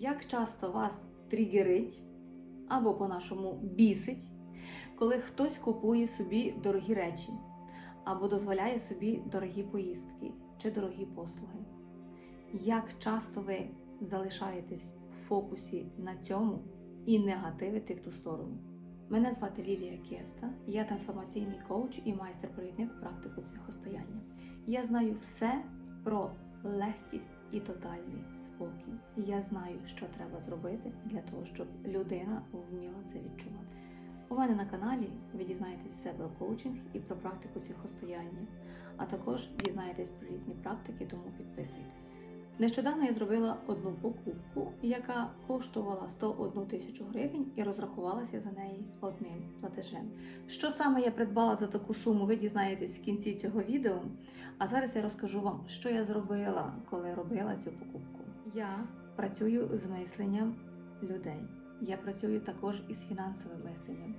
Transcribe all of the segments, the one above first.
Як часто вас тригерить або по-нашому бісить, коли хтось купує собі дорогі речі або дозволяє собі дорогі поїздки чи дорогі послуги? Як часто ви залишаєтесь в фокусі на цьому і негативите в ту сторону? Мене звати Лілія Кеста, я трансформаційний коуч і майстер-провідник практику цвіхостояння. Я знаю все про легкість і тотальний спокій. І я знаю, що треба зробити для того, щоб людина вміла це відчувати. У мене на каналі ви дізнаєтесь все про коучинг і про практику цвіхостояння, а також дізнаєтесь про різні практики, тому підписуйтесь. Нещодавно я зробила одну покупку, яка коштувала 101 тисячу гривень і розрахувалася за неї одним платежем. Що саме я придбала за таку суму, ви дізнаєтесь в кінці цього відео. А зараз я розкажу вам, що я зробила, коли робила цю покупку. Я працюю з мисленням людей. Я працюю також із фінансовим мисленням.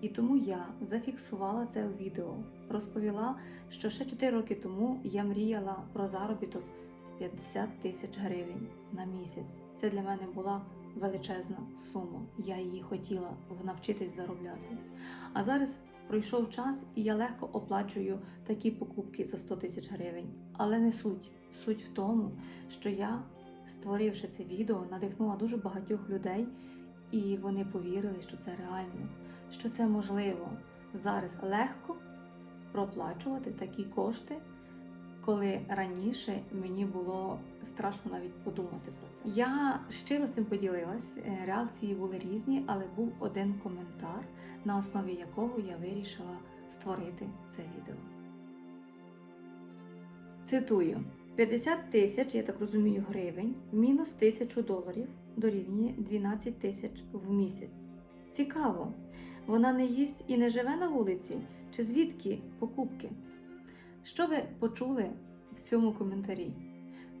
І тому я зафіксувала це у відео, розповіла, що ще 4 роки тому я мріяла про заробіток 50 тисяч гривень на місяць. Це для мене була величезна сума. Я її хотіла навчитись заробляти. А зараз пройшов час, і я легко оплачую такі покупки за 100 тисяч гривень. Але не суть. Суть в тому, що я, створивши це відео, надихнула дуже багатьох людей, і вони повірили, що це реально, що це можливо зараз легко проплачувати такі кошти коли раніше мені було страшно навіть подумати про це. Я щиро цим поділилась, е, реакції були різні, але був один коментар, на основі якого я вирішила створити це відео. Цитую: 50 тисяч, я так розумію, гривень, мінус тисячу доларів дорівнює 12 тисяч в місяць. Цікаво, вона не їсть і не живе на вулиці, чи звідки покупки? Що ви почули в цьому коментарі?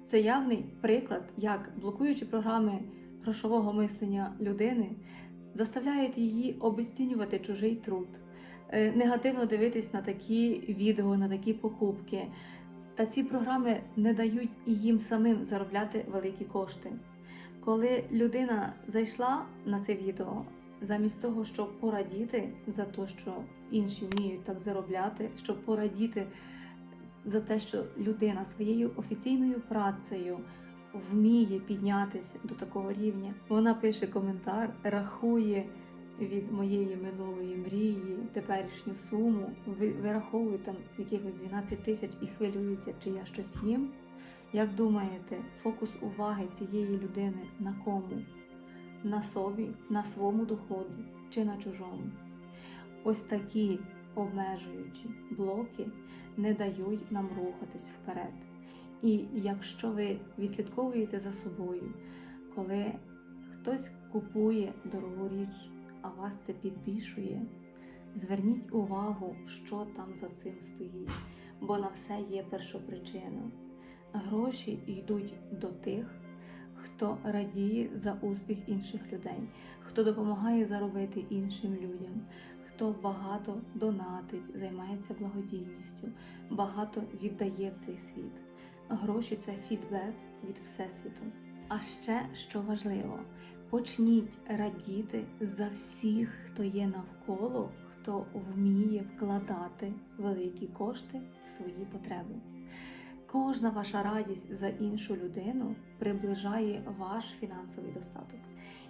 Це явний приклад, як блокуючі програми грошового мислення людини заставляють її обесцінювати чужий труд, е, негативно дивитись на такі відео, на такі покупки. Та ці програми не дають і їм самим заробляти великі кошти. Коли людина зайшла на це відео, замість того, щоб порадіти за те, що інші вміють так заробляти, щоб порадіти за те, що людина своєю офіційною працею вміє піднятися до такого рівня. Вона пише коментар, рахує від моєї минулої мрії теперішню суму, ви- вираховує там якихось 12 тисяч і хвилюється, чи я щось їм. Як думаєте, фокус уваги цієї людини на кому? На собі, на своєму доходу чи на чужому? Ось такі обмежуючі блоки не дають нам рухатись вперед. І якщо ви відслідковуєте за собою, коли хтось купує дорогу річ, а вас це підбільшує, зверніть увагу, що там за цим стоїть, бо на все є першопричина. Гроші йдуть до тих, хто радіє за успіх інших людей, хто допомагає заробити іншим людям, хто багато донатить, займається благодійністю, багато віддає в цей світ. Гроші це фідбек від Всесвіту. А ще що важливо, почніть радіти за всіх, хто є навколо, хто вміє вкладати великі кошти в свої потреби. Кожна ваша радість за іншу людину приближає ваш фінансовий достаток,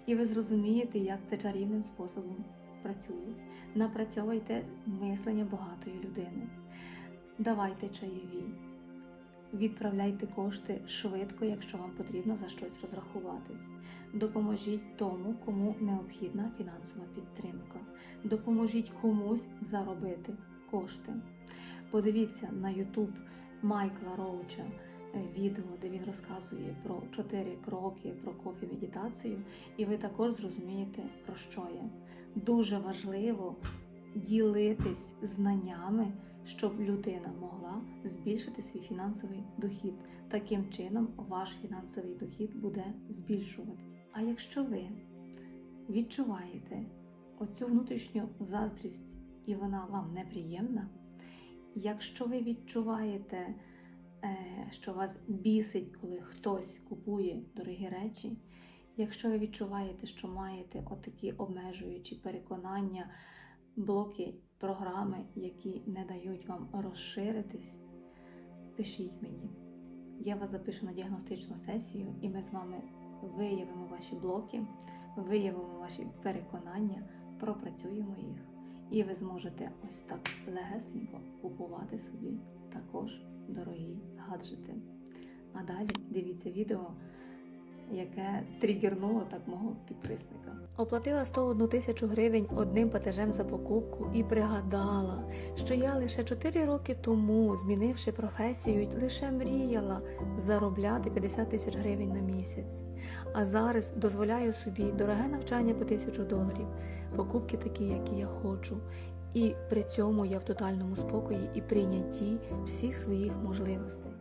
і ви зрозумієте, як це чарівним способом працює. Напрацьовуйте мислення багатої людини. Давайте чайові. Відправляйте кошти швидко, якщо вам потрібно за щось розрахуватись. Допоможіть тому, кому необхідна фінансова підтримка. Допоможіть комусь заробити кошти. Подивіться на YouTube Майкла Роуча відео, де він розказує про чотири кроки про кофі медитацію, і ви також зрозумієте, про що я. Дуже важливо ділитись знаннями, щоб людина могла збільшити свій фінансовий дохід. Таким чином, ваш фінансовий дохід буде збільшуватись. А якщо ви відчуваєте оцю внутрішню заздрість, і вона вам неприємна, якщо ви відчуваєте, що вас бісить, коли хтось купує дорогі речі, Якщо ви відчуваєте, що маєте отакі обмежуючі переконання, блоки, програми, які не дають вам розширитись, пишіть мені. Я вас запишу на діагностичну сесію, і ми з вами виявимо ваші блоки, виявимо ваші переконання, пропрацюємо їх, і ви зможете ось так легесенько купувати собі також дорогі гаджети. А далі дивіться відео, яке тригернуло так мого підписника. Оплатила 101 тисячу гривень одним платежем за покупку і пригадала, що я лише 4 роки тому, змінивши професію, лише мріяла заробляти 50 тисяч гривень на місяць. А зараз дозволяю собі дороге навчання по тисячу доларів, покупки такі, які я хочу. І при цьому я в тотальному спокої і прийнятті всіх своїх можливостей.